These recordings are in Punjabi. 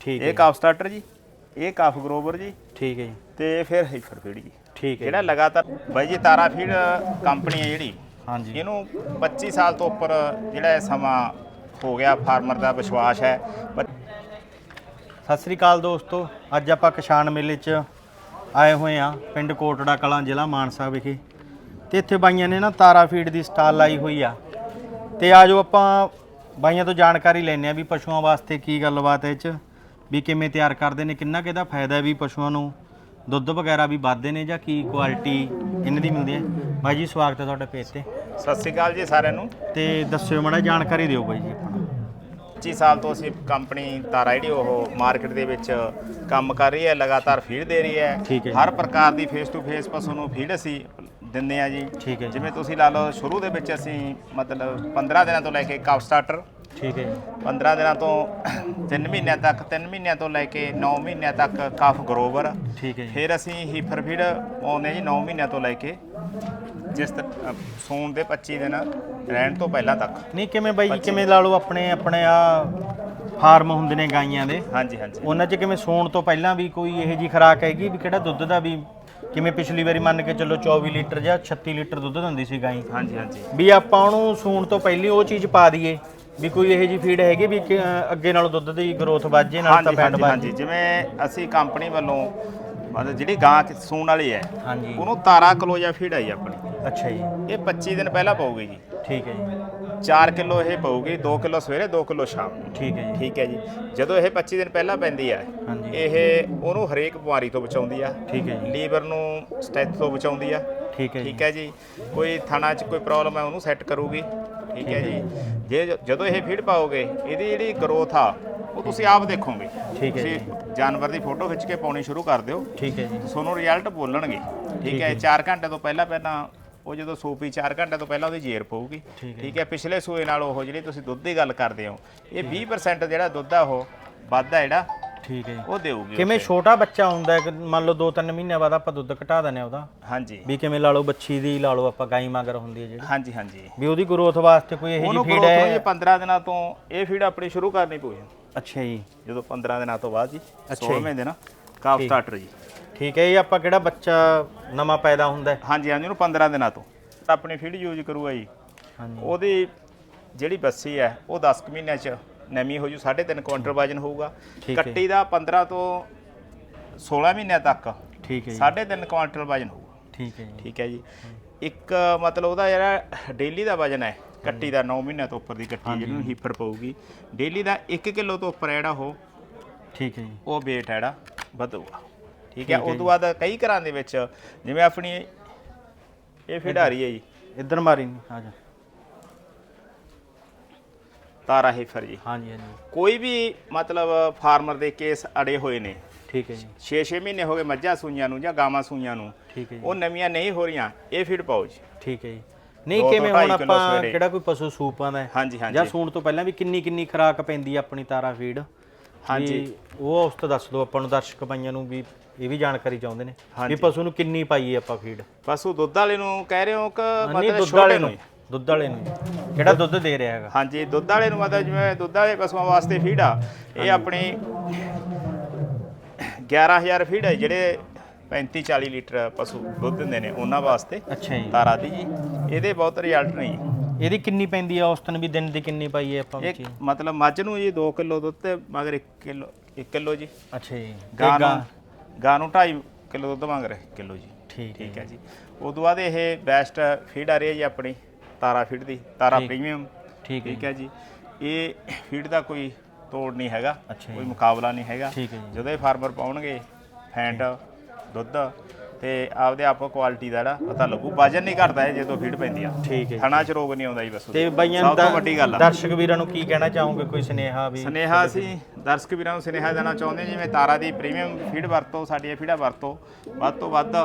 ਠੀਕ ਹੈ ਇਹ ਕਾਫ ਸਟਾਰਟਰ ਜੀ ਇਹ ਕਾਫ ਗਰੋਵਰ ਜੀ। ਠੀਕ ਹੈ ਜੀ। ਤੇ ਫਿਰ ਹੀਫਰ ਫੀਡ ਜੀ। ਠੀਕ ਹੈ ਜਿਹੜਾ ਲਗਾਤਾਰ ਬਾਈ ਜੀ ਤਾਰਾ ਫੀਡ ਕੰਪਨੀ ਹੈ ਜਿਹੜੀ ਹਾਂਜੀ। ਇਹਨੂੰ 25 ਸਾਲ ਤੋਂ ਉੱਪਰ ਜਿਹੜਾ ਇਹ ਸਮਾਂ ਹੋ ਗਿਆ ਫਾਰਮਰ ਦਾ ਵਿਸ਼ਵਾਸ ਹੈ। ਸਤਿ ਸ੍ਰੀ ਅਕਾਲ ਦੋਸਤੋ ਅੱਜ ਆਪਾਂ ਕਿਸਾਨ ਮੇਲੇ 'ਚ ਆਏ ਹੋਏ ਆ ਪਿੰਡ ਕੋਟੜਾ ਕਲਾਂ ਜ਼ਿਲ੍ਹਾ ਮਾਨਸਾ ਵਿਖੇ। ਤੇ ਇੱਥੇ ਬਾਈਆਂ ਨੇ ਨਾ ਤਾਰਾ ਫੀਡ ਦੀ ਸਟਾਲ ਲਾਈ ਹੋਈ ਆ। ਤੇ ਆਜੋ ਆਪਾਂ ਬਾਈਆਂ ਤੋਂ ਜਾਣਕਾਰੀ ਲੈਣੇ ਆ ਵੀ ਪਸ਼ੂਆਂ ਵਾਸਤੇ ਕੀ ਗੱਲਬਾਤ ਹੈ ਇਹ 'ਚ। ਵੀ ਕਿਵੇਂ ਤਿਆਰ ਕਰਦੇ ਨੇ ਕਿੰਨਾ ਕਿਹਦਾ ਫਾਇਦਾ ਹੈ ਵੀ ਪਸ਼ੂਆਂ ਨੂੰ ਦੁੱਧ ਵਗੈਰਾ ਵੀ ਵੱਧਦੇ ਨੇ ਜਾਂ ਕੀ ਕੁਆਲਿਟੀ ਇਹਨਾਂ ਦੀ ਮਿਲਦੀ ਹੈ? ਬਾਈ ਜੀ ਸਵਾਗਤ ਹੈ ਤੁਹਾਡੇ ਪੇਜ ਤੇ। ਸਤਿ ਸ੍ਰੀ ਅਕਾਲ ਜੀ ਸਾਰਿਆਂ ਨੂੰ। ਤੇ ਦੱਸਿਓ ਮਾੜਾ ਜਾਣਕਾਰੀ ਦਿਓ ਬਾਈ ਜੀ ਆਪਣਾ। 25 ਸਾਲ ਤੋਂ ਅਸੀਂ ਕੰਪਨੀ ਤਾਰਾ ਜਿਹੜੀ ਉਹ ਮਾਰਕੀਟ ਦੇ ਵਿੱਚ ਕੰਮ ਕਰ ਰਹੀ ਹੈ ਲਗਾਤਾਰ ਫੀਡ ਦੇ ਰਹੀ ਹੈ। ਠੀਕ ਹੈ ਜੀ। ਹਰ ਪ੍ਰਕਾਰ ਦੀ ਫੇਸ ਟੂ ਫੇਸ ਪਸ਼ੂ ਨੂੰ ਫੀਡ ਅਸੀਂ ਦਿੰਦੇ ਆ ਜੀ। ਠੀਕ ਹੈ ਜੀ। ਜਿਵੇਂ ਤੁਸੀਂ ਲਾ ਲਓ ਸ਼ੁਰੂ ਦੇ ਵਿੱਚ ਅਸੀਂ ਮਤਲਬ 15 ਦਿਨਾਂ ਤੋਂ ਲੈ ਕੇ ਕਾਫ ਸਟਾਰਟਰ ਠੀਕ ਹੈ ਜੀ। 15 ਦਿਨਾਂ ਤੋਂ 3 ਮਹੀਨਿਆਂ ਤੱਕ 3 ਮਹੀਨਿਆਂ ਤੋਂ ਲੈ ਕੇ 9 ਮਹੀਨਿਆਂ ਤੱਕ ਕਾਫ ਗਰੋਵਰ ਠੀਕ ਹੈ ਜੀ। ਫਿਰ ਅਸੀਂ ਹੀਫਰ ਫੀਡ ਪਾਉਂਦੇ ਜੀ 9 ਮਹੀਨਿਆਂ ਤੋਂ ਲੈ ਕੇ ਜਿਸ ਤ- ਅ, ਸੂਣ ਦੇ 25 ਦਿਨ ਰਹਿਣ ਤੋਂ ਪਹਿਲਾਂ ਤੱਕ। ਨਹੀਂ ਕਿਵੇਂ ਬਾਈ ਜੀ ਕਿਵੇਂ ਲਾ ਲਓ ਆਪਣੇ ਆਪਣੇ ਆ ਫਾਰਮ ਹੁੰਦੇ ਨੇ ਗਾਈਆਂ ਦੇ? ਹਾਂਜੀ ਹਾਂਜੀ। ਉਹਨਾਂ 'ਚ ਕਿਵੇਂ ਸੌਣ ਤੋਂ ਪਹਿਲਾਂ ਵੀ ਕੋਈ ਇਹੋ ਜੀ ਖੁਰਾਕ ਹੈਗੀ ਵੀ ਕਿਹੜਾ ਦੁੱਧ ਦਾ ਵੀ ਕਿਵੇਂ ਪਿਛਲੀ ਵਾਰੀ ਮੰਨ ਕੇ ਚੱਲੋ 24 ਲੀਟਰ ਜਾਂ 36 ਲੀਟਰ ਦੁੱਧ ਦਿੰਦੀ ਸੀ ਗਾਈ? ਹਾਂਜੀ ਹਾਂਜੀ। ਵੀ ਆਪਾਂ ਉਹਨੂੰ ਸੂਣ ਤੋਂ ਪਹਿਲੀ ਉਹ ਚੀਜ਼ ਪਾ ਦਈਏ। ਵੀ ਕੋਈ ਇਹੋ ਜੀ ਫੀਡ ਹੈਗੀ ਵੀ ਕਿ, ਅ, ਅੱਗੇ ਨਾਲੋਂ ਦੁੱਧ ਦੀ ਗਰੋਥ ਵੱਧ ਜੇ ਨਾਲ ਤਾਂ ਹਾਂਜੀ ਫੈਟ ਹਾਂਜੀ ਜਿਵੇਂ ਅਸੀਂ ਕੰਪਨੀ ਵੱਲੋਂ ਮਤਲਬ ਜਿਹੜੀ ਗਾਂ ਕਿ- ਸੂਣ ਵਾਲੀ ਹੈ ਹਾਂਜੀ। ਉਹਨੂੰ ਤਾਰਾ ਕਲੋਜਾ ਫੀਡ ਆਈ ਆਪਣੀ। ਅੱਛਾ ਜੀ। ਇਹ 25 ਦਿਨ ਪਹਿਲਾਂ ਪਾਉਗੀ ਜੀ। ਠੀਕ ਹੈ ਜੀ। 4 ਕਿਲੋ ਇਹ ਪਾਉਗੀ 2 ਕਿਲੋ ਸਵੇਰੇ 2 ਕਿਲੋ ਸ਼ਾਮ ਨੂੰ। ਠੀਕ ਹੈ ਜੀ। ਠੀਕ ਹੈ ਜੀ। ਜਦੋਂ ਇਹ 25 ਦਿਨ ਪਹਿਲਾਂ ਪੈਂਦੀ ਹੈ ਹਾਂਜੀ। ਇਹ ਉਹਨੂੰ ਹਰੇਕ ਬਿਮਾਰੀ ਤੋਂ ਬਚਾਉਂਦੀ ਆ। ਠੀਕ ਹੈ ਜੀ। ਲੀਵਰ ਨੂੰ ਸਟੈਥ ਤੋਂ ਬਚਾਉਂਦੀ ਆ। ਠੀਕ ਹੈ ਜੀ। ਠੀਕ ਹੈ ਜੀ। ਕੋਈ ਥਣਾ 'ਚ ਕੋਈ ਪ੍ਰੋਬਲਮ ਹੈ ਉਹਨੂੰ ਸੈੱਟ ਕਰੂਗੀ। ਠੀਕ ਹੈ ਜੀ। ਜੇ ਜਦੋਂ ਇਹ ਫੀਡ ਪਾਓਗੇ ਇਹਦੀ ਜਿਹੜੀ ਗਰੋਥ ਆ ਉਹ ਤੁਸੀਂ ਆਪ ਦੇਖੋਗੇ। ਠੀਕ ਹੈ ਤੁਸੀਂ ਜਾਨਵਰ ਦੀ ਫੋਟੋ ਖਿੱਚ ਕੇ ਪਾਉਣੀ ਸ਼ੁਰੂ ਕਰ ਦਿਓ। ਠੀਕ ਹੈ ਜੀ। ਤੁਹਾਨੂੰ ਰਿਜ਼ਲਟ ਬੋਲਣਗੇ। ਠੀਕ ਹੈ 4 ਘੰਟੇ ਤੋਂ ਪਹਿਲਾਂ ਪਹਿਲਾਂ ਉਹ ਜਦੋਂ ਸੂਪੀ 4 ਘੰਟੇ ਤੋਂ ਪਹਿਲਾਂ ਉਹਦੀ ਜੇਰ ਪਊਗੀ। ਠੀਕ ਹੈ। ਠੀਕ ਹੈ ਪਿਛਲੇ ਸੂਏ ਨਾਲ ਉਹ ਜਿਹੜੀ ਤੁਸੀਂ ਦੁੱਧ ਦੀ ਗੱਲ ਕਰਦੇ ਹੋ ਇਹ 20% ਜਿਹੜਾ ਦੁੱਧ ਆ ਉਹ ਵੱਧਦਾ ਜਿਹੜਾ ਠੀਕ ਹੈ ਜੀ। ਉਹ ਦੇਊਗੀ ਕਿਵੇਂ ਛੋਟਾ ਬੱਚਾ ਹੁੰਦਾ ਹੈ ਕਿ ਮੰਨ ਲਓ 2-3 ਮਹੀਨਿਆਂ ਬਾਅਦ ਆਪਾਂ ਦੁੱਧ ਘਟਾ ਆ ਉਹਦਾ। ਹਾਂਜੀ। ਵੀ ਕਿਵੇਂ ਲਾ ਲਓ ਬੱਚੀ ਦੀ ਲਾ ਲਓ ਆਪਾਂ ਗਾਈ ਮਗਰ ਹੁੰਦੀ ਹੈ ਜਿਹੜੀ। ਹਾਂਜੀ ਹਾਂਜੀ। ਵੀ ਉਹਦੀ ਗਰੋਥ ਵਾਸਤੇ ਕੋਈ ਇਹੋ ਉਹਨੂੰ ਜਿਹੀ ਫੀਡ ਗਰੋਥ ਨੂੰ ਜੀ ਹੈ 15 ਦਿਨਾਂ ਤੋਂ ਇਹ ਫੀਡ ਆਪਣੀ ਸ਼ੁਰੂ ਕਰਨੀ ਪਊ ਜੀ। ਅੱਛਾ ਜੀ। ਜਦੋਂ 15 ਦਿਨਾਂ ਤੋਂ ਬਾਅਦ ਜੀ ਅੱਛਾ 16ਵੇਂ ਦਿਨ ਕਾਫ ਸਟਾਰਟਰ ਜੀ। ਠੀਕ ਹੈ ਇਹ ਆਪਾਂ ਕਿਹੜਾ ਬੱਚਾ ਨਵਾਂ ਪੈਦਾ ਹੁੰਦਾ ਹੈ? ਹਾਂਜੀ ਹਾਂਜੀ ਉਹਨੂੰ 15 ਦਿਨਾਂ ਤੋਂ। ਤਾਂ ਆਪਣੀ ਫੀਡ ਯੂਜ਼ ਕਰੂਗਾ ਜੀ। ਹਾਂਜੀ। ਉਹਦੀ ਜਿਹੜੀ ਬੱਸੀ ਹੈ ਉਹ 10 ਕੁ ਮਹੀਨਿਆਂ ਚ ਨਵੀਂ ਹੋ ਜੂ 3.5 ਕੁਇੰਟਲ ਵਜਨ ਹੋਊਗਾ। ਠੀਕ ਹੈ। ਕੱਟੀ ਦਾ 15 ਤੋਂ 16 ਮਹੀਨਿਆਂ ਤੱਕ ਠੀਕ ਹੈ ਜੀ। 3.5 ਕੁਇੰਟਲ ਵਜਨ ਹੋਊਗਾ। ਠੀਕ ਹੈ ਜੀ। ਠੀਕ ਹੈ ਜੀ। ਇੱਕ ਮਤਲਬ ਉਹਦਾ ਜਿਹੜਾ ਡੇਲੀ ਦਾ ਵਜਨ ਹੈ ਕੱਟੀ ਦਾ 9 ਮਹੀਨਿਆਂ ਤੋਂ ਉੱਪਰ ਦੀ ਕੱਟੀ ਜਿਹਨੂੰ ਹੀਫਰ ਪਊਗੀ। ਡੇਲੀ ਦਾ 1 ਕਿਲੋ ਤੋਂ ਉੱਪਰ ਜਿਹੜਾ ਉਹ। ਠੀਕ ਹੈ ਜੀ। ਉਹ weight ਹੈ ਜਿਹੜਾ ਵਧੂਗਾ। ਠੀਕ ਹੈ ਉਸ ਤੋਂ ਬਾਅਦ ਕਈ ਘਰਾਂ ਦੇ ਵਿੱਚ ਜਿਵੇਂ ਆਪਣੀ ਇਹ ਖਿਡਾਰੀ ਹੈ ਜੀ। ਇੱਧਰ ਮਾਰੀ ਨਹੀਂ ਆ ਜਾ। ਤਾਰਾ ਹੀਫਰ ਜੀ। ਹਾਂਜੀ ਹਾਂਜੀ। ਕੋਈ ਵੀ ਮਤਲਬ ਫਾਰਮਰ ਦੇ ਕੇਸ ਅੜੇ ਹੋਏ ਨੇ ਠੀਕ ਹੈ ਜੀ। 6-6 ਮਹੀਨੇ ਹੋ ਗਏ ਮੱਝਾਂ ਸੂਈਆਂ ਨੂੰ ਜਾਂ ਗਾਵਾਂ ਸੂਈਆਂ ਨੂੰ ਠੀਕ ਹੈ ਜੀ। ਉਹ ਨਵੀਆਂ ਨਹੀਂ ਹੋ ਰਹੀਆਂ ਇਹ ਫੀਡ ਪਾਓ ਜੀ। ਠੀਕ ਹੈ ਜੀ। ਨਹੀਂ ਕਿਵੇਂ ਹੁਣ ਆਪਾਂ। ਕਿਹੜਾ ਕੋਈ ਪਸ਼ੂ ਸੂਪਾਂ ਦਾ ਹੈ? ਹਾਂਜੀ ਜਾਂ ਸੂਣ ਤੋਂ ਪਹਿਲਾਂ ਵੀ ਕਿੰਨੀ ਕਿੰਨੀ ਖੁਰਾਕ ਪੈਂਦੀ ਆ ਆਪਣੀ ਤਾਰਾ ਫੀਡ? ਹਾਂਜੀ। ਉਹ ਉਸ ਤੋਂ ਦੱਸ ਦਿਓ ਆਪਾਂ ਨੂੰ ਦਰਸ਼ਕ ਭਾਈਆਂ ਨੂੰ ਵੀ ਇਹ ਵੀ ਜਾਣਕਾਰੀ ਚਾਹੁੰਦੇ ਨੇ ਵੀ। ਪਸ਼ੂ ਨੂੰ ਕਿੰਨੀ ਪਾਈਏ ਆਪਾਂ ਫੀਡ? ਪਸ਼ੂ ਦੁੱਧ ਵਾਲੇ ਨੂੰ ਕਹਿ ਰਹੇ ਹੋ ਕਿ ਮਤਲਬ ਛੋਟੇ ਨੂੰ। ਦੁੱਧ ਵਾਲੇ ਨੂੰ? ਕਿਹੜਾ ਦੁੱਧ ਦੇ ਰਿਹਾ ਹੈਗਾ। ਹਾਂਜੀ ਦੁੱਧ ਵਾਲੇ ਨੂੰ ਮਤਲਬ ਜਿਵੇਂ ਦੁੱਧ ਵਾਲੇ ਪਸ਼ੂਆਂ ਵਾਸਤੇ ਫੀਡ ਆ ਇਹ ਆਪਣੀ 11000 ਫੀਡ ਹੈ ਜਿਹੜੇ 35 40 ਲੀਟਰ ਪਸ਼ੂ ਦੁੱਧ ਦਿੰਦੇ ਨੇ ਉਹਨਾਂ ਵਾਸਤੇ। ਅੱਛਾ ਜੀ। ਤਾਰਾ ਦੀ ਜੀ। ਇਹਦੇ ਬਹੁਤ ਰਿਜ਼ਲਟ ਨਹੀਂ ਇਹਦੀ ਕਿੰਨੀ ਪੈਂਦੀ ਆ ਔਸਤਨ ਵੀ ਦਿਨ ਦੀ ਕਿੰਨੀ ਪਾਈਏ ਆਪਾਂ ਇਹ ਵਿੱਚ ਮਤਲਬ ਮੱਝ ਨੂੰ ਜੀ 2 ਕਿਲੋ ਦੁੱਧ ਤੇ ਮਗਰ 1 ਕਿਲੋ 1 ਕਿਲੋ ਜੀ। ਅੱਛਾ ਜੀ। ਗਾਂ ਨੂੰ ਗਾਂ ਨੂੰ 2.5 ਕਿਲੋ ਦੁੱਧ ਮੰਗ ਰਹੇ ਕਿਲੋ ਜੀ। ਠੀਕ ਠੀਕ ਹੈ ਜੀ। ਉਸ ਤੋਂ ਬਾਅਦ ਇਹ ਬੈਸਟ ਫੀਡ ਆ ਰਹੀ ਹੈ ਜੀ ਆਪਣੀ। ਤਾਰਾ ਫੀਡ ਦੀ ਤਾਰਾ ਪ੍ਰੀਮੀਅਮ ਠੀਕ ਹੈ ਠੀਕ ਹੈ ਜੀ। ਇਹ ਫੀਡ ਦਾ ਕੋਈ ਤੋੜ ਨਹੀਂ ਹੈਗਾ ਕੋਈ ਮੁਕਾਬਲਾ ਨਹੀਂ ਹੈਗਾ। ਜਦੋਂ ਇਹ ਫਾਰਮਰ ਪਾਉਣਗੇ ਫੈਂਟ ਦੁੱਧ ਤੇ ਆਪਦੇ ਆਪ ਕੁਆਲਿਟੀ ਦਾ ਜਿਹੜਾ ਪਤਾ ਲੱਗੂ। ਵਜਨ ਨਹੀਂ ਘਟਦਾ ਇਹ ਜਦੋਂ ਫੀਡ ਪੈਂਦੀ ਆ। ਠੀਕ ਹੈ ਜੀ। ਥਣਾ ਚ ਰੋਗ ਨਹੀਂ ਆਉਂਦਾ ਜੀ ਬਸ ਤੇ ਬਾਈਆਂ ਸਭ ਤੋਂ ਵੱਡੀ ਗੱਲ ਆ। ਦਰਸ਼ਕ ਵੀਰਾਂ ਨੂੰ ਕੀ ਕਹਿਣਾ ਚਾਹੋਗੇ? ਕੋਈ ਸੁਨੇਹਾ ਵੀ ਸਨੇਹਾ ਅਸੀਂ ਦਰਸ਼ਕ ਵੀਰਾਂ ਨੂੰ ਸਨੇਹਾ ਦੇਣਾ ਚਾਹੁੰਦੇ ਜਿਵੇਂ ਤਾਰਾ ਦੀ ਪ੍ਰੀਮੀਅਮ ਫੀਡ ਵਰਤੋ ਸਾਡੀਆਂ ਫੀਡਾਂ ਵਰਤੋ। ਵੱਧ ਤੋਂ ਵੱਧ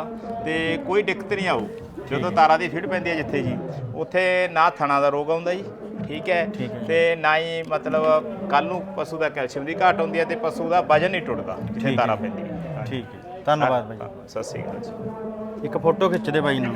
ਤੇ ਕੋਈ ਦਿੱਕਤ ਨਹੀਂ ਆਊ। ਜਦੋਂ ਤਾਰਾ ਦੀ ਫੀਡ ਪੈਂਦੀ ਹੈ ਜਿੱਥੇ ਜੀ ਉੱਥੇ ਨਾ ਥਣਾ ਦਾ ਰੋਗ ਆਉਂਦਾ ਜੀ ਠੀਕ ਹੈ। ਤੇ ਨਾ ਹੀ ਮਤਲਬ ਕੱਲ ਨੂੰ ਪਸ਼ੂ ਦਾ ਕੈਲਸ਼ੀਅਮ ਦੀ ਘਾਟ ਹੁੰਦੀ ਹੈ ਤੇ ਪਸ਼ੂ ਦਾ ਵਜਨ ਨਹੀਂ ਟੁੱਟਦਾ ਜਿੱਥੇ ਤਾਰਾ। ਪੈਂਦੀ ਹੈ ਠੀਕ ਹੈ। ਧੰਨਵਾਦ ਬਾਈ। ਸਤਿ ਸ਼੍ਰੀ ਅਕਾਲ ਜੀ। ਇੱਕ ਫੋਟੋ ਖਿੱਚ ਦੇ ਬਾਈ ਨੂੰ।